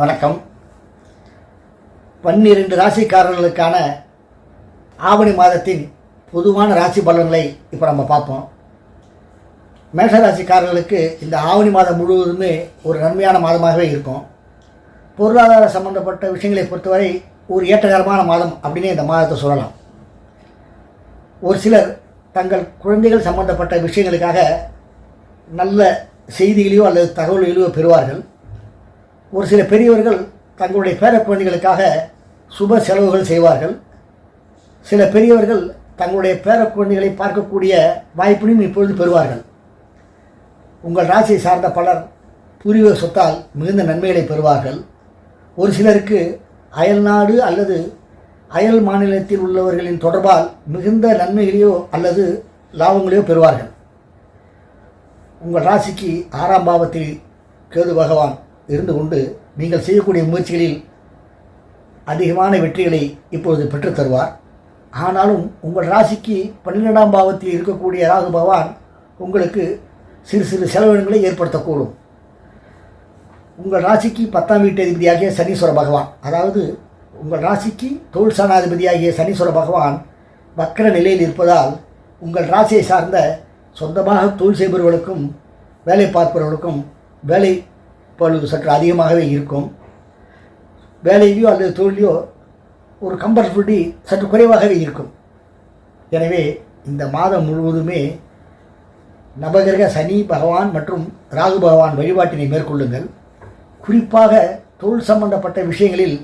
வணக்கம். பன்னிரண்டு ராசிக்காரர்களுக்கான ஆவணி மாதத்தின் பொதுவான ராசி பலன்களை இப்போ நம்ம பார்ப்போம். மேஷராசிக்காரர்களுக்கு இந்த ஆவணி மாதம் முழுவதுமே ஒரு நன்மையான மாதமாகவே இருக்கும். பொருளாதார சம்பந்தப்பட்ட விஷயங்களை பொறுத்தவரை ஒரு ஏற்றகரமான மாதம் அப்படின்னு இந்த மாதத்தை சொல்லலாம். ஒரு சிலர் தங்கள் குழந்தைகள் சம்பந்தப்பட்ட விஷயங்களுக்காக நல்ல செய்திகளையோ அல்லது தகவல்களையோ பெறுவார்கள். ஒரு சில பெரியவர்கள் தங்களுடைய பேர குழந்தைகளுக்காக சுப செலவுகள் செய்வார்கள். சில பெரியவர்கள் தங்களுடைய பேர குழந்தைகளை பார்க்கக்கூடிய வாய்ப்பினையும் இப்பொழுது பெறுவார்கள். உங்கள் ராசியை சார்ந்த பலர் பூர்வீக சொத்தால் மிகுந்த நன்மைகளை பெறுவார்கள். ஒரு சிலருக்கு அயல்நாடு அல்லது அயல் மாநிலத்தில் உள்ளவர்களின் தொடர்பால் மிகுந்த நன்மைகளையோ அல்லது லாபங்களையோ பெறுவார்கள். உங்கள் ராசிக்கு ஆறாம் பாவத்தில் கேது பகவான் இருந்து கொண்டு நீங்கள் செய்யக்கூடிய முயற்சிகளில் அதிகமான வெற்றிகளை இப்பொழுது பெற்று தருவார். ஆனாலும் உங்கள் ராசிக்கு பன்னிரெண்டாம் பாவத்தில் இருக்கக்கூடிய ராகு பகவான் உங்களுக்கு சிறு சிறு செலவினங்களை ஏற்படுத்தக்கூடும். உங்கள் ராசிக்கு பத்தாம் வீட்டு அதிபதியாகிய சனீஸ்வர பகவான் அதாவது உங்கள் ராசிக்கு தொழில் சனாதிபதியாகிய சனீஸ்வர பகவான் வக்கர நிலையில் இருப்பதால் உங்கள் ராசியை சார்ந்த சொந்தமாக தொழில் செய்பவர்களுக்கும் வேலை பார்ப்பவர்களுக்கும் வேலை பழுது சற்று அதிகமாகவே இருக்கும். வேலையிலையோ அல்லது தொழிலையோ ஒரு கம்ஃபர்டபிலிட்டி சற்று குறைவாகவே இருக்கும். எனவே இந்த மாதம் முழுவதுமே நவகிரக சனி பகவான் மற்றும் ராகு பகவான் வழிபாட்டினை மேற்கொள்ளுங்கள். குறிப்பாக தொழில் சம்பந்தப்பட்ட விஷயங்களில்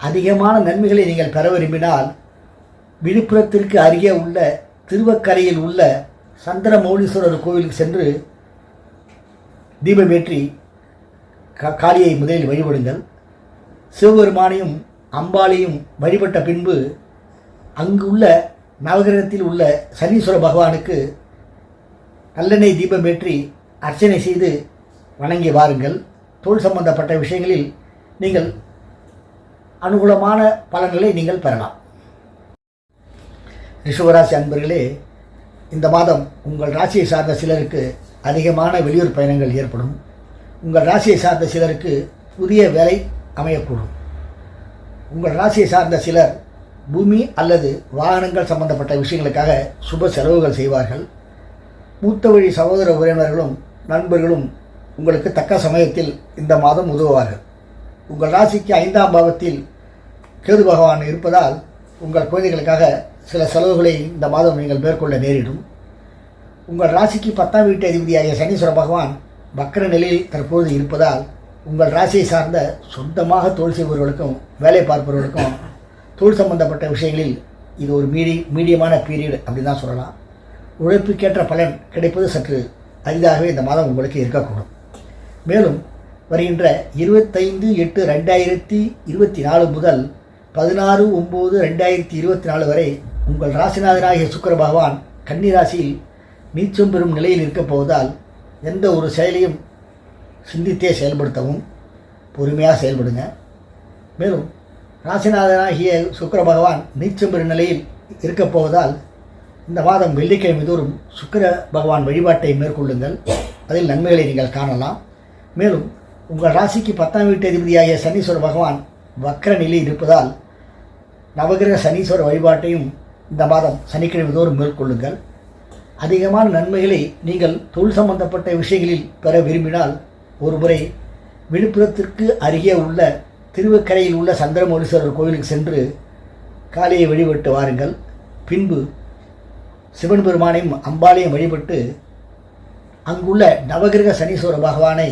அதிகமான நன்மைகளை நீங்கள் பெற விரும்பினால் விழுப்புரத்திற்கு அருகே உள்ள திருவக்கரையில் உள்ள சந்திரமௌலீஸ்வரர் கோவிலுக்கு சென்று தீபமேற்றி கா- காளியை முதலில் வழிபடுங்கள். சிவபெருமானையும் அம்பாளையும் வழிபட்ட பின்பு அங்குள்ள நவகிரகத்தில் உள்ள சனீஸ்வர பகவானுக்கு நல்லெண்ணெய் தீபமேற்றி அர்ச்சனை செய்து வணங்கி வாருங்கள். தொழில் சம்பந்தப்பட்ட விஷயங்களில் நீங்கள் அனுகூலமான பலன்களை நீங்கள் பெறலாம். ரிஷுவராசி அன்பர்களே இந்த மாதம் உங்கள் ராசியை சார்ந்த சிலருக்கு அதிகமான வெளியூர் பயணங்கள் ஏற்படும். உங்கள் ராசியை சார்ந்த சிலருக்கு புதிய வேலை அமையக்கூடும். உங்கள் ராசியை சார்ந்த சிலர் பூமி அல்லது வாகனங்கள் சம்பந்தப்பட்ட விஷயங்களுக்காக சுப செலவுகள் செய்வார்கள். மூத்த வழி சகோதர உறவினர்களும் நண்பர்களும் உங்களுக்கு தக்க சமயத்தில் இந்த மாதம் உதவுவார்கள். உங்கள் ராசிக்கு ஐந்தாம் பாவத்தில் கேது பகவான் இருப்பதால் உங்கள் குழந்தைகளுக்காக சில செலவுகளை இந்த மாதம் நீங்கள் மேற்கொள்ள நேரிடும். உங்கள் ராசிக்கு பத்தாம் வீட்டு அதிபதியாகிய சனீஸ்வர பகவான் வக்கர நிலையில் தற்போது இருப்பதால் உங்கள் ராசியை சார்ந்த சொந்தமாக தொழில் செய்பவர்களுக்கும் வேலை பார்ப்பவர்களுக்கும் தொழில் சம்பந்தப்பட்ட விஷயங்களில் இது ஒரு மீடி மீடியமான பீரியட் அப்படின்னு தான் சொல்லலாம். உழைப்புக்கேற்ற பலன் கிடைப்பது சற்று அரிதாகவே இந்த மாதம் உங்களுக்கு இருக்கக்கூடும். மேலும் வருகின்ற இருபத்தைந்து எட்டு ரெண்டாயிரத்தி இருபத்தி நாலு முதல் பதினாறு ஒம்பது ரெண்டாயிரத்தி இருபத்தி நாலு வரை உங்கள் ராசிநாதனாகிய சுக்கர பகவான் கன்னிராசியில் நீச்சம் பெறும் நிலையில் இருக்கப் போவதால் எந்த ஒரு செயலையும் சிந்தித்தே செயல்படுத்தவும் பொறுமையாக செயல்படுங்க. மேலும் ராசிநாதனாகிய சுக்கிர பகவான் நீச்சம் பெறும் நிலையில் இருக்கப் போவதால் இந்த மாதம் வெள்ளிக்கிழமை தோறும் சுக்கிர பகவான் வழிபாட்டை மேற்கொள்ளுங்கள். அதில் நன்மைகளை நீங்கள் காணலாம். மேலும் உங்கள் ராசிக்கு பத்தாம் வீட்டு அதிபதியாகிய சனீஸ்வர பகவான் வக்கர நிலை இருப்பதால் நவகிரக சனீஸ்வர வழிபாட்டையும் இந்த மாதம் சனிக்கிழமை தோறும் மேற்கொள்ளுங்கள். அதிகமான நன்மைகளை நீங்கள் தொழில் சம்பந்தப்பட்ட விஷயங்களில் பெற விரும்பினால் ஒருமுறை விழுப்புரத்திற்கு அருகே உள்ள திருவக்கரையில் உள்ள சந்திரமௌலீஸ்வரர் கோவிலுக்கு சென்று காளியை வழிபட்டு வாருங்கள். பின்பு சிவன் பெருமானையும் அம்பாளையும் வழிபட்டு அங்குள்ள நவகிரக சனீஸ்வர பகவானை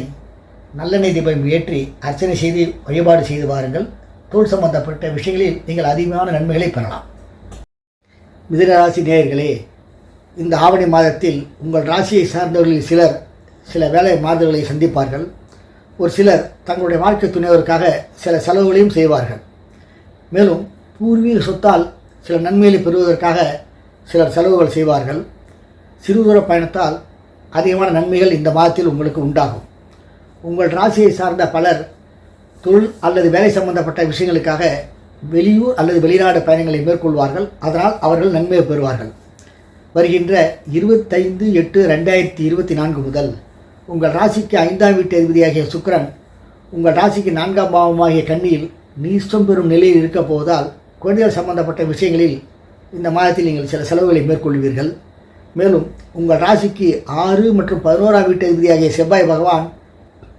நல்லெண்ணெய் தீபம் ஏற்றி அர்ச்சனை செய்து வழிபாடு செய்து வாருங்கள். தோல் சம்பந்தப்பட்ட விஷயங்களில் நீங்கள் அதிகமான நன்மைகளை பெறலாம். மிதுனராசி நேயர்களே இந்த ஆவணி மாதத்தில் உங்கள் ராசியை சார்ந்தவர்களில் சிலர் சில வேலை மாறுதல்களை சந்திப்பார்கள். ஒரு சிலர் தங்களுடைய வாழ்க்கை துணைவருக்காக சில செலவுகளையும் செய்வார்கள். மேலும் பூர்வீக சொத்தால் சில நன்மைகளை பெறுவதற்காக சிலர் செலவுகள் செய்வார்கள். சிறு தூர பயணத்தால் அதிகமான நன்மைகள் இந்த மாதத்தில் உங்களுக்கு உண்டாகும். உங்கள் ராசியை சார்ந்த பலர் தொழில் அல்லது வேலை சம்பந்தப்பட்ட விஷயங்களுக்காக வெளியூர் அல்லது வெளிநாடு பயணங்களை மேற்கொள்வார்கள். அதனால் அவர்கள் நன்மையை பெறுவார்கள். வருகின்ற இருபத்தைந்து எட்டு ரெண்டாயிரத்தி இருபத்தி நான்கு முதல் உங்கள் ராசிக்கு ஐந்தாம் வீட்டு அதிபதியாகிய சுக்கரன் உங்கள் ராசிக்கு நான்காம் பாவமாகிய கண்ணியில் நீச்சம் பெறும் நிலையில் இருக்கப் போவதால் குழந்தைகள் சம்பந்தப்பட்ட விஷயங்களில் இந்த மாதத்தில் நீங்கள் சில செலவுகளை மேற்கொள்வீர்கள். மேலும் உங்கள் ராசிக்கு ஆறு மற்றும் பதினோராம் வீட்டு அதிபதியாகிய செவ்வாய் பகவான்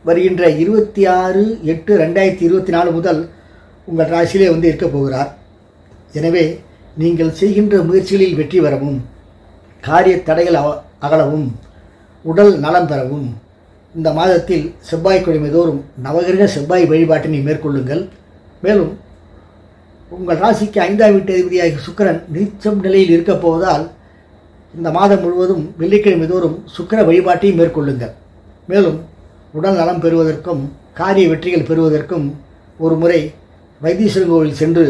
வருகின்ற இருபத்தி ஆறு எட்டு ரெண்டாயிரத்தி இருபத்தி நாலு முதல் உங்கள் ராசியிலே வந்து இருக்கப் போகிறார். எனவே நீங்கள் செய்கின்ற முயற்சிகளில் வெற்றி பெறவும் காரிய தடைகள் அக- அகலவும் உடல் நலம் பெறவும் இந்த மாதத்தில் செவ்வாய் தோறும் நவகிரக செவ்வாய் வழிபாட்டினை மேற்கொள்ளுங்கள். மேலும் உங்கள் ராசிக்கு ஐந்தாம் வீட்டு அதிபதியாகிய சுக்கிரன் நீச்சம் நிலையில் இருக்கப் போவதால் இந்த மாதம் முழுவதும் வெள்ளிக்கிழமை தோறும் சுக்கிர வழிபாட்டையும் மேற்கொள்ளுங்கள். மேலும் உடல் நலம் பெறுவதற்கும் காரிய வெற்றிகள் பெறுவதற்கும் ஒரு முறை வைத்தீஸ்வரன் கோவில் சென்று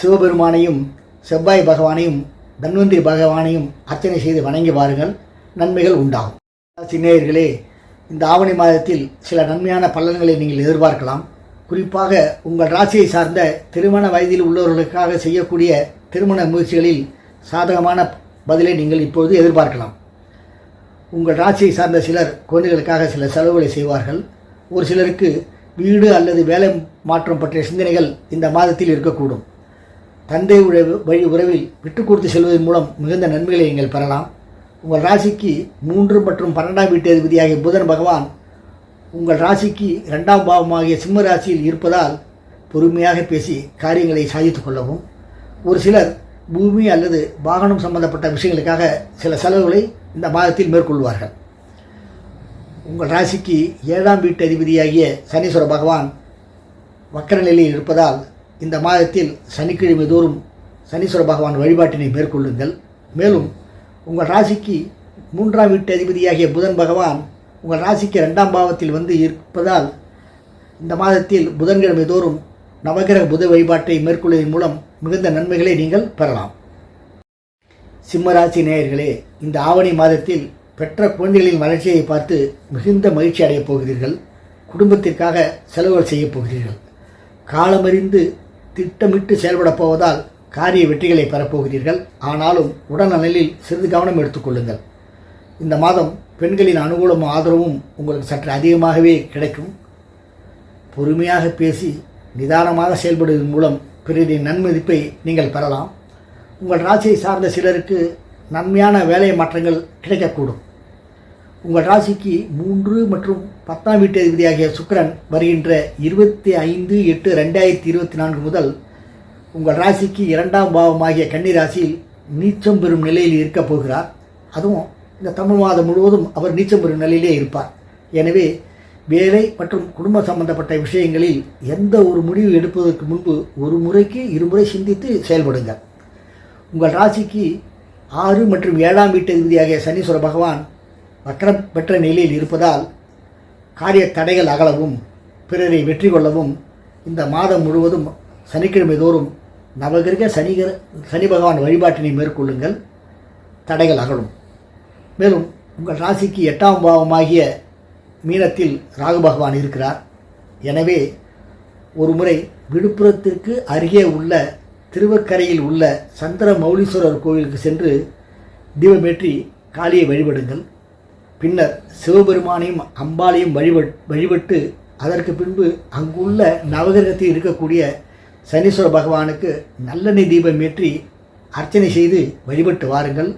சிவபெருமானையும் செவ்வாய் பகவானையும் தன்வந்திரி பகவானையும் அர்ச்சனை செய்து வணங்கி வாருங்கள். நன்மைகள் உண்டாகும். சின்னேயர்களே இந்த ஆவணி மாதத்தில் சில நன்மையான பலன்களை நீங்கள் எதிர்பார்க்கலாம். குறிப்பாக உங்கள் ராசியை சார்ந்த திருமண வயதில் உள்ளவர்களுக்காக செய்யக்கூடிய திருமண முயற்சிகளில் சாதகமான பதிலை நீங்கள் இப்பொழுது எதிர்பார்க்கலாம். உங்கள் ராசியை சார்ந்த சிலர் குழந்தைகளுக்காக சில செலவுகளை செய்வார்கள். ஒரு சிலருக்கு வீடு அல்லது வேலை மாற்றம் பற்றிய சிந்தனைகள் இந்த மாதத்தில் இருக்கக்கூடும். தந்தை உழவு வழி உறவில் விட்டு கொடுத்து செல்வதன் மூலம் மிகுந்த நன்மைகளை நீங்கள் பெறலாம். உங்கள் ராசிக்கு மூன்று மற்றும் பன்னெண்டாம் வீட்டு அதிபதியாகிய புதன் பகவான் உங்கள் ராசிக்கு இரண்டாம் பாவமாகிய சிம்ம ராசியில் இருப்பதால் பொறுமையாக பேசி காரியங்களை சாதித்துக் கொள்ளவும். ஒரு சிலர் பூமி அல்லது வாகனம் சம்பந்தப்பட்ட விஷயங்களுக்காக சில செலவுகளை இந்த மாதத்தில் மேற்கொள்வார்கள். உங்கள் ராசிக்கு ஏழாம் வீட்டு அதிபதியாகிய சனீஸ்வர பகவான் வக்கர நிலையில் இருப்பதால் இந்த மாதத்தில் சனிக்கிழமை தோறும் சனீஸ்வர பகவான் வழிபாட்டினை மேற்கொள்ளுங்கள். மேலும் உங்கள் ராசிக்கு மூன்றாம் வீட்டு அதிபதியாகிய புதன் பகவான் உங்கள் ராசிக்கு ரெண்டாம் பாவத்தில் வந்து இருப்பதால் இந்த மாதத்தில் புதன்கிழமை தோறும் நவகிரக புத வழிபாட்டை மேற்கொள்வதன் மூலம் மிகுந்த நன்மைகளை நீங்கள் பெறலாம். சிம்மராசி நேயர்களே இந்த ஆவணி மாதத்தில் பெற்ற குழந்தைகளின் வளர்ச்சியை பார்த்து மிகுந்த மகிழ்ச்சி அடையப் போகிறீர்கள். குடும்பத்திற்காக செலவுகள் செய்யப் போகிறீர்கள். காலமறிந்து திட்டமிட்டு செயல்படப் போவதால் காரிய வெற்றிகளை பெறப்போகிறீர்கள் ஆனாலும் உடல்நலில் சிறிது கவனம் எடுத்துக்கொள்ளுங்கள் இந்த மாதம் பெண்களின் அனுகூலமும் ஆதரவும் உங்களுக்கு சற்று அதிகமாகவே கிடைக்கும். பொறுமையாக பேசி நிதானமாக செயல்படுவதன் மூலம் பிறரின் நன்மதிப்பை நீங்கள் பெறலாம். உங்கள் ராசியை சார்ந்த சிலருக்கு நன்மையான வேலை மாற்றங்கள் கிடைக்கக்கூடும். உங்கள் ராசிக்கு மூன்று மற்றும் பத்தாம் வீட்டு அதிபதியாகிய சுக்கரன் வருகின்ற இருபத்தி ஐந்து எட்டு ரெண்டாயிரத்தி இருபத்தி நான்கு முதல் உங்கள் ராசிக்கு இரண்டாம் பாவமாகிய கன்னி ராசியில் நீச்சம் பெறும் நிலையில் இருக்கப் போகிறார். அதுவும் இந்த தமிழ் மாதம் முழுவதும் அவர் நீச்சம் பெறும் நிலையிலே இருப்பார். எனவே வேலை மற்றும் குடும்ப சம்பந்தப்பட்ட விஷயங்களில் எந்த ஒரு முடிவு எடுப்பதற்கு முன்பு ஒரு முறைக்கு இருமுறை சிந்தித்து செயல்படுங்கள். உங்கள் ராசிக்கு ஆறு மற்றும் ஏழாம் வீட்டு அதிபதியாகிய சனீஸ்வர பகவான் வக்கரம் பெற்ற நிலையில் இருப்பதால் காரிய தடைகள் அகலவும் பிறரை வெற்றி கொள்ளவும் இந்த மாதம் முழுவதும் சனிக்கிழமை தோறும் நவகிரக சனிகர சனி பகவான் வழிபாட்டினை மேற்கொள்ளுங்கள். தடைகள் அகலும். மேலும் உங்கள் ராசிக்கு எட்டாம் பாவமாகிய மீனத்தில் ராகு பகவான் இருக்கிறார். எனவே ஒரு முறை விழுப்புரத்திற்கு அருகே உள்ள திருவக்கரையில் உள்ள சந்திர மௌலீஸ்வரர் கோவிலுக்கு சென்று தீபமேற்றி காளியை வழிபடுங்கள். பின்னர் சிவபெருமானையும் அம்பாளையும் வழிபட் வழிபட்டு அதற்கு பின்பு அங்குள்ள நவகிரகத்தில் இருக்கக்கூடிய சனீஸ்வர பகவானுக்கு நல்லெண்ணெய் தீபம் ஏற்றி அர்ச்சனை செய்து வழிபட்டு வாருங்கள்.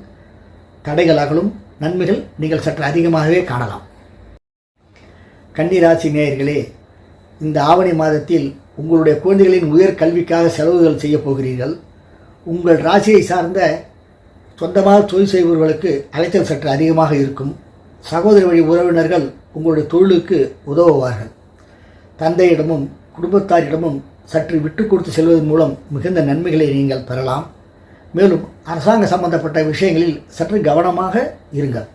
தடைகள் அகலும். நன்மைகள் நீங்கள் சற்று அதிகமாகவே காணலாம். கன்னிராசி நேயர்களே இந்த ஆவணி மாதத்தில் உங்களுடைய குழந்தைகளின் உயர் கல்விக்காக செலவுகள் செய்யப் போகிறீர்கள். உங்கள் ராசியை சார்ந்த சொந்தமாக தொழில் செய்பவர்களுக்கு அலைச்சல் சற்று அதிகமாக இருக்கும். சகோதர வழி உறவினர்கள் உங்களுடைய தொழிலுக்கு உதவுவார்கள். தந்தையிடமும் குடும்பத்தாரிடமும் சற்று விட்டு கொடுத்து செல்வதன் மூலம் மிகுந்த நன்மைகளை நீங்கள் பெறலாம். மேலும் அரசாங்க சம்பந்தப்பட்ட விஷயங்களில் சற்று கவனமாக இருங்கள்.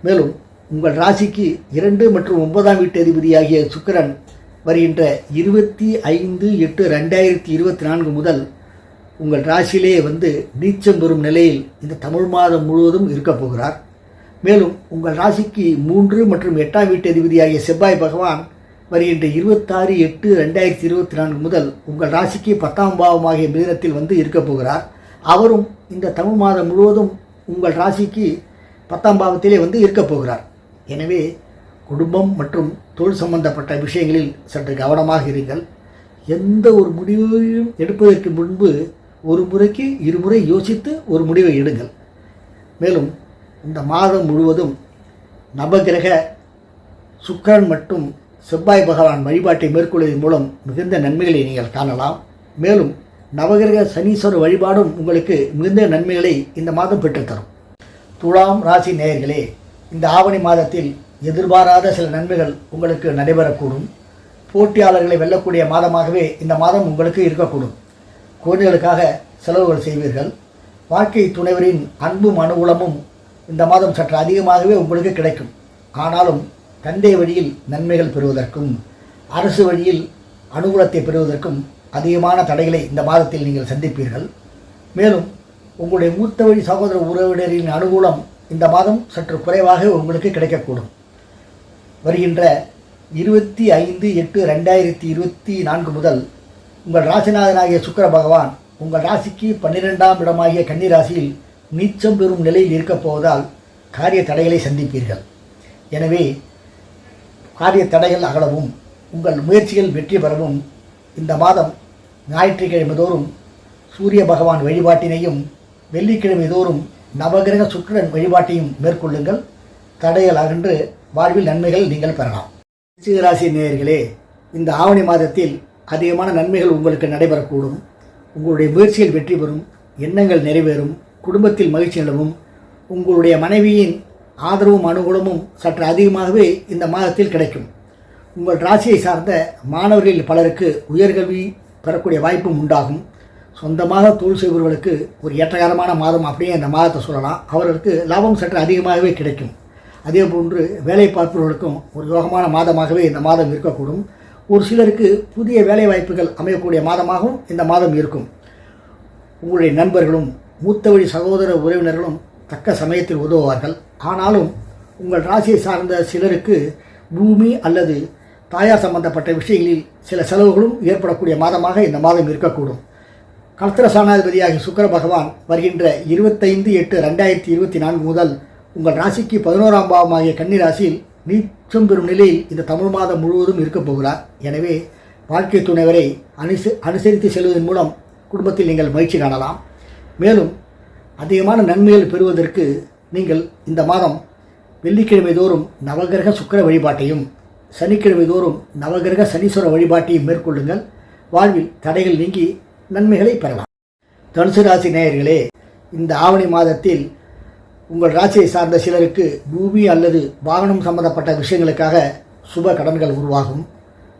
மேலும் உங்கள் ராசிக்கு இரண்டு மற்றும் ஒன்பதாம் வீட்டு அதிபதியாகிய சுக்கிரன் வருகின்ற இருபத்தி ஐந்து எட்டு ரெண்டாயிரத்தி இருபத்தி நான்கு முதல் உங்கள் ராசியிலே வந்து நீச்சம் பெறும் நிலையில் இந்த தமிழ் மாதம் முழுவதும் இருக்கப் போகிறார். மேலும் உங்கள் ராசிக்கு மூன்று மற்றும் எட்டாம் வீட்டு அதிபதியாகிய செவ்வாய் பகவான் வருகின்ற இருபத்தாறு எட்டு ரெண்டாயிரத்தி இருபத்தி நான்கு முதல் உங்கள் ராசிக்கு பத்தாம் பாவமாகிய மிதனத்தில் வந்து இருக்கப் போகிறார். அவரும் இந்த தமிழ் மாதம் முழுவதும் உங்கள் ராசிக்கு பத்தாம் பாவத்திலே வந்து இருக்கப் போகிறார். எனவே குடும்பம் மற்றும் தொழில் சம்பந்தப்பட்ட விஷயங்களில் சற்று கவனமாக இருங்கள். எந்த ஒரு முடிவையும் எடுப்பதற்கு முன்பு ஒரு முறைக்கு இருமுறை யோசித்து ஒரு முடிவை எடுங்கள். மேலும் இந்த மாதம் முழுவதும் நவகிரக சுக்கரன் மற்றும் செவ்வாய் பகவான் வழிபாட்டை மேற்கொள்வதன் மூலம் மிகுந்த நன்மைகளை நீங்கள் காணலாம். மேலும் நவகிரக சனீஸ்வர வழிபாடும் உங்களுக்கு மிகுந்த நன்மைகளை இந்த மாதம் பெற்றுத்தரும். துலாம் ராசி நேயர்களே இந்த ஆவணி மாதத்தில் எதிர்பாராத சில நன்மைகள் உங்களுக்கு நடைபெறக்கூடும். போட்டியாளர்களை வெல்லக்கூடிய மாதமாகவே இந்த மாதம் உங்களுக்கு இருக்கக்கூடும். குழந்தைகளுக்காக செலவுகள் செய்வீர்கள். வாழ்க்கை துணைவரின் அன்பும் அனுகூலமும் இந்த மாதம் சற்று அதிகமாகவே உங்களுக்கு கிடைக்கும். ஆனாலும் தந்தை வழியில் நன்மைகள் பெறுவதற்கும் அரசு வழியில் அனுகூலத்தை பெறுவதற்கும் அதிகமான தடைகளை இந்த மாதத்தில் நீங்கள் சந்திப்பீர்கள். மேலும் உங்களுடைய மூத்த வழி சகோதர உறவினரின் அனுகூலம் இந்த மாதம் சற்று குறைவாக உங்களுக்கு கிடைக்கக்கூடும். வருகின்ற இருபத்தி ஐந்து எட்டு ரெண்டாயிரத்தி இருபத்தி நான்கு முதல் உங்கள் ராசிநாதனாகிய சுக்கிர பகவான் உங்கள் ராசிக்கு பன்னிரெண்டாம் இடமாகிய கன்னி ராசியில் நீச்சம் பெறும் நிலையில் இருக்கப் போவதால் காரிய தடைகளை சந்திப்பீர்கள். எனவே காரிய தடைகள் அகலவும் உங்கள் முயற்சிகள் வெற்றி பெறவும் இந்த மாதம் ஞாயிற்றுக்கிழமை தோறும் சூரிய பகவான் வழிபாட்டினையும் வெள்ளிக்கிழமை தோறும் நவகிரக சுக்கிரன் வழிபாட்டையும் மேற்கொள்ளுங்கள். தடைகள் அகன்று வாழ்வில் நன்மைகள் நீங்கள் பெறலாம். ராசி நேயர்களே இந்த ஆவணி மாதத்தில் அதிகமான நன்மைகள் உங்களுக்கு நடைபெறக்கூடும். உங்களுடைய முயற்சியில் வெற்றி பெறும் எண்ணங்கள் நிறைவேறும் குடும்பத்தில் மகிழ்ச்சி நிலவும். உங்களுடைய மனைவியின் ஆதரவும் அனுகூலமும் சற்று அதிகமாகவே இந்த மாதத்தில் கிடைக்கும். உங்கள் ராசியை சார்ந்த மாணவர்களில் பலருக்கு உயர்கல்வி பெறக்கூடிய வாய்ப்பும் உண்டாகும். சொந்தமாக தொழில் செய்பவர்களுக்கு ஒரு ஏற்றகாலமான மாதம் அப்படியே இந்த மாதத்தை சொல்லலாம். அவர்களுக்கு லாபம் சற்று அதிகமாகவே கிடைக்கும். அதே போன்று வேலை பார்ப்பவர்களுக்கும் ஒரு யோகமான மாதமாகவே இந்த மாதம் இருக்கக்கூடும். ஒரு சிலருக்கு புதிய வேலை வாய்ப்புகள் அமையக்கூடிய மாதமாகவும் இந்த மாதம் இருக்கும். உங்களுடைய நண்பர்களும் மூத்த வழி சகோதர உறவினர்களும் தக்க சமயத்தில் உதவுவார்கள். ஆனாலும் உங்கள் ராசியை சார்ந்த சிலருக்கு பூமி அல்லது தாயார் சம்பந்தப்பட்ட விஷயங்களில் சில செலவுகளும் ஏற்படக்கூடிய மாதமாக இந்த மாதம் இருக்கக்கூடும். கலத்திர சாணாதிபதியாகிய சுக்கர பகவான் வருகின்ற இருபத்தைந்து எட்டு ரெண்டாயிரத்தி இருபத்தி நான்கு முதல் உங்கள் ராசிக்கு பதினோராம் பாவமாகிய கன்னி ராசியில் நீச்சம் பெறும் நிலையில் இந்த தமிழ் மாதம் முழுவதும் இருக்கப் போகிறார். எனவே வாழ்க்கை துணைவரை அனுச அனுசரித்து செல்வதன் மூலம் குடும்பத்தில் நீங்கள் மகிழ்ச்சி காணலாம். மேலும் அதிகமான நன்மைகள் பெறுவதற்கு நீங்கள் இந்த மாதம் வெள்ளிக்கிழமை தோறும் நவகிரக சுக்கிர வழிபாட்டையும் சனிக்கிழமை தோறும் நவகிரக சனீஸ்வர வழிபாட்டையும் மேற்கொள்ளுங்கள். வாழ்வில் தடைகள் நீங்கி நன்மைகளை பெறலாம். தனுசு ராசி நேயர்களே இந்த ஆவணி மாதத்தில் உங்கள் ராசியை சார்ந்த சிலருக்கு பூமி அல்லது வாகனம் சம்பந்தப்பட்ட விஷயங்களுக்காக சுப கடன்கள் உருவாகும்.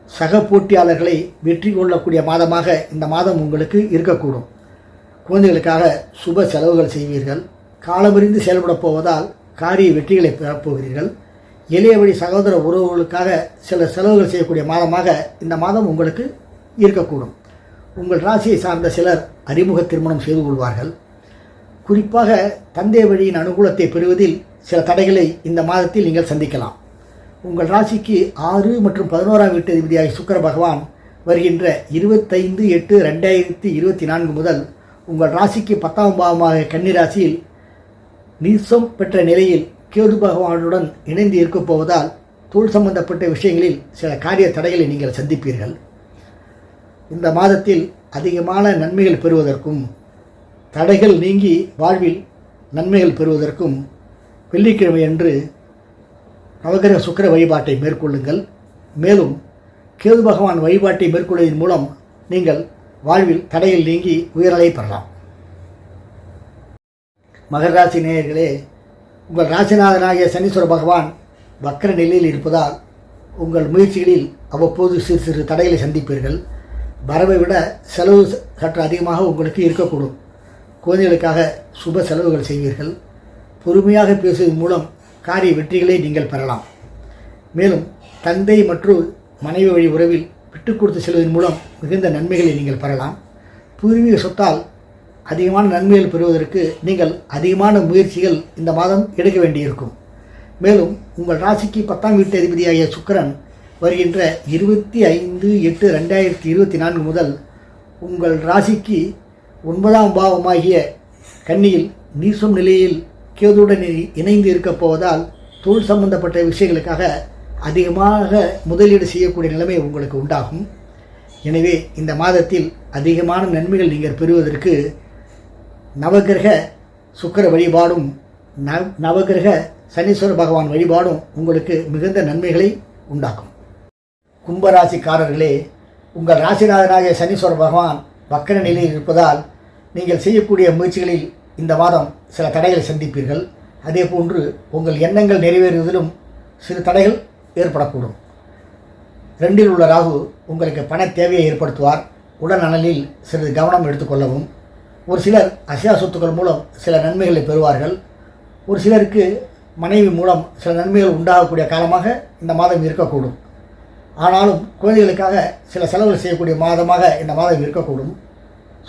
சக போட்டியாளர்களை வெற்றி கொள்ளக்கூடிய மாதமாக இந்த மாதம் உங்களுக்கு இருக்கக்கூடும். குழந்தைகளுக்காக சுப செலவுகள் செய்வீர்கள். காலமறிந்து செயல்படப் போவதால் காரிய வெற்றிகளை பெறப்போகிறீர்கள் எளிய வழி சகோதர உறவுகளுக்காக சில செலவுகள் செய்யக்கூடிய மாதமாக இந்த மாதம் உங்களுக்கு இருக்கக்கூடும். உங்கள் ராசியை சார்ந்த சிலர் அறிமுக திருமணம் செய்து கொள்வார்கள். குறிப்பாக தந்தை வழியின் அனுகூலத்தை பெறுவதில் சில தடைகளை இந்த மாதத்தில் நீங்கள் சந்திக்கலாம். உங்கள் ராசிக்கு ஆறு மற்றும் பதினோராம் வீட்டு அதிபதியாகிய சுக்கர பகவான் வருகின்ற இருபத்தைந்து எட்டு ரெண்டாயிரத்தி இருபத்தி நான்கு முதல் உங்கள் ராசிக்கு பத்தாம் பாவமாக கன்னிராசியில் நீசம் பெற்ற நிலையில் கேது பகவானுடன் இணைந்து இருக்கப் போவதால் தொழில் சம்பந்தப்பட்ட விஷயங்களில் சில காரிய தடைகளை நீங்கள் சந்திப்பீர்கள். இந்த மாதத்தில் அதிகமான நன்மைகள் பெறுவதற்கும் தடைகள் நீங்கி வாழ்வில் நன்மைகள் பெறுவதற்கும் வெள்ளிக்கிழமை அன்று நவகிரக சுக்கிர வழிபாட்டை மேற்கொள்ளுங்கள். மேலும் கேது பகவான் வழிபாட்டை மேற்கொள்வதன் மூலம் நீங்கள் வாழ்வில் தடையில் நீங்கி உயர்நிலை பெறலாம். மகர ராசி நேயர்களே உங்கள் ராசிநாதனாகிய சனீஸ்வர பகவான் வக்கர நிலையில் இருப்பதால் உங்கள் முயற்சிகளில் அவ்வப்போது சிறு சிறு தடைகளை சந்திப்பீர்கள். வரவை விட செலவு சற்று அதிகமாக உங்களுக்கு இருக்கக்கூடும். குழந்தைகளுக்காக சுப செலவுகள் செய்வீர்கள். பொறுமையாக பேசுவதன் மூலம் காரிய வெற்றிகளை நீங்கள் பெறலாம். மேலும் தந்தை மற்றும் மனைவி வழி உறவில் விட்டு கொடுத்து செல்வதன் மூலம் மிகுந்த நன்மைகளை நீங்கள் பெறலாம். பூர்வீக சொத்தால் அதிகமான நன்மைகள் பெறுவதற்கு நீங்கள் அதிகமான முயற்சிகள் இந்த மாதம் எடுக்க வேண்டியிருக்கும். மேலும் உங்கள் ராசிக்கு பத்தாம் வீட்டு அதிபதியாகிய சுக்கரன் வருகின்ற இருபத்தி ஐந்து எட்டு ரெண்டாயிரத்தி இருபத்தி நான்கு முதல் உங்கள் ராசிக்கு ஒன்பதாம் பாவமாகிய கன்னியில் நீசம் நிலையில் கேதுடன் இணைந்து இருக்கப் போவதால் தொழில் சம்பந்தப்பட்ட விஷயங்களுக்காக அதிகமாக முதலீடு செய்யக்கூடிய நிலைமை உங்களுக்கு உண்டாகும். எனவே இந்த மாதத்தில் அதிகமான நன்மைகள் நீங்கள் பெறுவதற்கு நவகிரக சுக்கிர வழிபாடும் நவ நவகிரக சனீஸ்வர பகவான் வழிபாடும் உங்களுக்கு மிகுந்த நன்மைகளை உண்டாக்கும். கும்பராசிக்காரர்களே உங்கள் ராசிநாதனாகிய சனீஸ்வர பகவான் வக்கர நிலையில் இருப்பதால் நீங்கள் செய்யக்கூடிய முயற்சிகளில் இந்த மாதம் சில தடைகளை சந்திப்பீர்கள். அதே போன்று உங்கள் எண்ணங்கள் நிறைவேறுவதிலும் சிறு தடைகள் ஏற்படக்கூடும். ரெண்டில் உள்ள ராகு உங்களுக்கு பண தேவையை ஏற்படுத்துவார். உடல் நலனில் சிறிது கவனம் எடுத்துக்கொள்ளவும் ஒரு சிலர் அசையா சொத்துக்கள் மூலம் சில நன்மைகளை பெறுவார்கள். ஒரு சிலருக்கு மனைவி மூலம் சில நன்மைகள் உண்டாகக்கூடிய காலமாக இந்த மாதம் இருக்கக்கூடும். ஆனாலும் குழந்தைகளுக்காக சில செலவுகள் செய்யக்கூடிய மாதமாக இந்த மாதம் இருக்கக்கூடும்.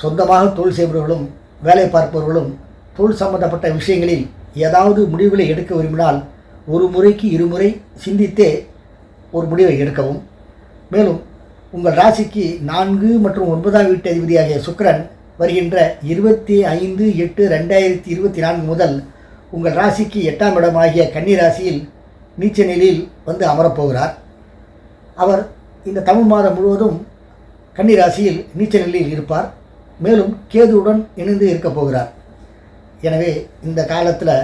சொந்தமாக தொழில் செய்பவர்களும் வேலை பார்ப்பவர்களும் தொழில் சம்பந்தப்பட்ட விஷயங்களில் ஏதாவது முடிவுகளை எடுக்க விரும்பினால் ஒரு முறைக்கு இருமுறை சிந்தித்தே ஒரு முடிவை எடுக்கவும். மேலும் உங்கள் ராசிக்கு நான்கு மற்றும் ஒன்பதாம் வீட்டு அதிபதியாகிய சுக்கரன் வருகின்ற இருபத்தி ஐந்து எட்டு ரெண்டாயிரத்தி இருபத்தி நான்கு முதல் உங்கள் ராசிக்கு எட்டாம் இடமாகிய கன்னி ராசியில் நீச்ச நிலையில் வந்து அமரப்போகிறார் அவர் இந்த தமிழ் மாதம் முழுவதும் கன்னிராசியில் நீச்ச நிலையில் இருப்பார். மேலும் கேதுவுடன் இணைந்து இருக்கப் போகிறார். எனவே இந்த காலத்தில்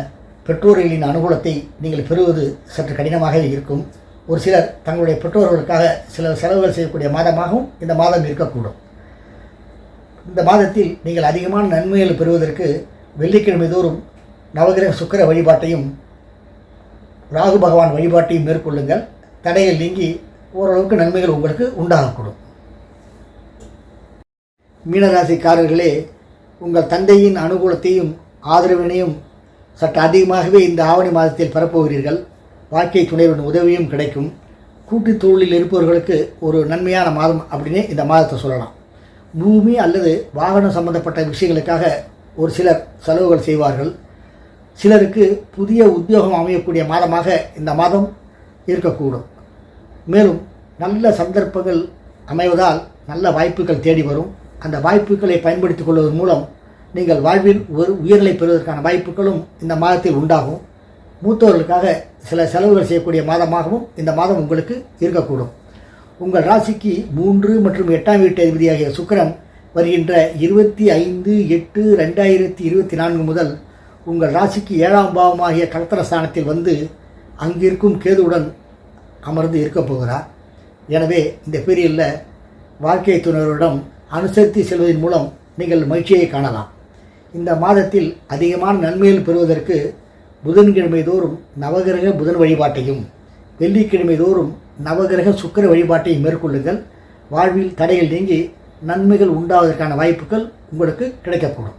பெற்றோர்களின் அனுகூலத்தை நீங்கள் பெறுவது சற்று கடினமாகவே இருக்கும். ஒரு சிலர் தங்களுடைய பெற்றோர்களுக்காக சில செலவுகள் செய்யக்கூடிய மாதமாகவும் இந்த மாதம் இருக்கக்கூடும். இந்த மாதத்தில் நீங்கள் அதிகமான நன்மைகள் பெறுவதற்கு வெள்ளிக்கிழமை தோறும் நவகிரக சுக்கிர வழிபாட்டையும் ராகு பகவான் வழிபாட்டையும் மேற்கொள்ளுங்கள். தடைகள் நீங்கி ஓரளவுக்கு நன்மைகள் உங்களுக்கு உண்டாகக்கூடும். மீனராசிக்காரர்களே உங்கள் தந்தையின் அனுகூலத்தையும் ஆதரவினையும் சற்று அதிகமாகவே இந்த ஆவணி மாதத்தில் பெறப்போகிறீர்கள். வாழ்க்கை துணைவரின் உதவியும் கிடைக்கும். கூட்டு தொழிலில் இருப்பவர்களுக்கு ஒரு நன்மையான மாதம் அப்படின்னே இந்த மாதத்தை சொல்லலாம். பூமி அல்லது வாகனம் சம்பந்தப்பட்ட விஷயங்களுக்காக ஒரு சிலர் செலவுகள் செய்வார்கள். சிலருக்கு புதிய உத்தியோகம் அமையக்கூடிய மாதமாக இந்த மாதம் இருக்கக்கூடும். மேலும் நல்ல சந்தர்ப்பங்கள் அமைவதால் நல்ல வாய்ப்புகள் தேடி வரும். அந்த வாய்ப்புகளை பயன்படுத்திக் கொள்வதன் மூலம் நீங்கள் வாழ்வில் ஒரு உயர்நிலை பெறுவதற்கான வாய்ப்புகளும் இந்த மாதத்தில் உண்டாகும். மூத்தவர்களுக்காக சில செலவுகள் செய்யக்கூடிய மாதமாகவும் இந்த மாதம் உங்களுக்கு இருக்கக்கூடும். உங்கள் ராசிக்கு மூன்று மற்றும் எட்டாம் வீட்டு அதிபதியாகிய சுக்கிரன் வருகின்ற இருபத்தி ஐந்து எட்டு ரெண்டாயிரத்தி இருபத்தி நான்கு முதல் உங்கள் ராசிக்கு ஏழாம் பாவமாகிய கலத்தர ஸ்தானத்தில் வந்து அங்கிருக்கும் கேதுவுடன் அமர்ந்து இருக்கப் போகிறார். எனவே இந்த பீரியடில் வாழ்க்கை துணர்களிடம் அனுசரித்து செல்வதன் மூலம் நீங்கள் மகிழ்ச்சியை காணலாம். இந்த மாதத்தில் அதிகமான நன்மைகள் பெறுவதற்கு புதன்கிழமை தோறும் நவகிரக புதன் வழிபாட்டையும் வெள்ளிக்கிழமை தோறும் நவகிரக சுக்கிர வழிபாட்டையும் மேற்கொள்ளுங்கள். வாழ்வில் தடைகள் நீங்கி நன்மைகள் உண்டாவதற்கான வாய்ப்புகள் உங்களுக்கு கிடைக்கக்கூடும்.